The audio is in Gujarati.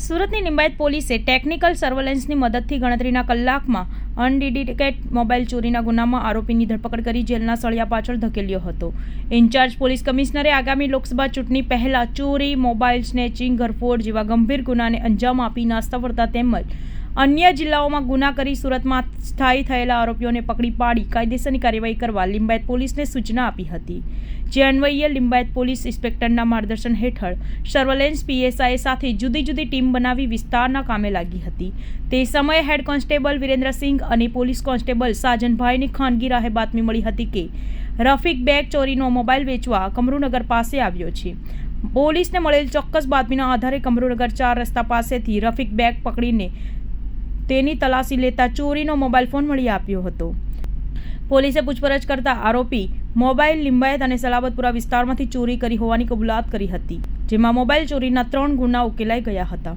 સુરતની લિંબાયત પોલીસે ટેકનિકલ સર્વેલન્સની મદદથી ગણતરીના કલાકમાં અનડિડિકેટ મોબાઈલ ચોરીના ગુનામાં આરોપીની ધરપકડ કરી જેલના સળિયા પાછળ ધકેલ્યો હતો. ઇન્ચાર્જ પોલીસ કમિશનરે આગામી લોકસભા ચૂંટણી પહેલા ચોરી મોબાઈલ સ્નેચિંગ, ઘરફોડ જેવા ગંભીર ગુનાને અંજામ આપી નાસ્તા ફરતા તેમજ અન્ય જિલ્લાઓમાં ગુના કરી સુરતમાં સ્થાયી થયેલા આરોપીઓને પકડી પાડી કાયદેસરની કાર્યવાહી કરવા લિંબાયત પોલીસને સૂચના આપી હતી. જે અન્વયે લિંબાયત પોલીસ ઇન્સ્પેક્ટરના માર્ગદર્શન હેઠળ સર્વેલન્સ પીએસઆઈ સાથે જુદી જુદી ટીમ બનાવી વિસ્તારના કામે લાગી હતી. તે સમયે હેડ કોન્સ્ટેબલ વિરેન્દ્રસિંહ અને પોલીસ કોન્સ્ટેબલ સાજનભાઈની ખાનગી રાહે બાતમી મળી હતી કે, રફીક બેગ ચોરીનો મોબાઈલ વેચવા કમરૂનગર પાસે આવ્યો છે. પોલીસને મળેલ ચોક્કસ બાતમીના આધારે કમરૂનગર ચાર રસ્તા પાસેથી રફીક બેગ પકડીને તેની તલાશી લેતા ચોરીનો મોબાઈલ ફોન મળી આપ્યો હતો. પોલીસે પૂછપરછ કરતા આરોપી મોબાઈલ, લિંબાયત અને સલાબતપુરા વિસ્તારમાંથી ચોરી કરી હોવાની કબૂલાત કરી હતી, જેમાં મોબાઈલ ચોરીના ત્રણ ગુના ઉકેલાઈ ગયા હતા.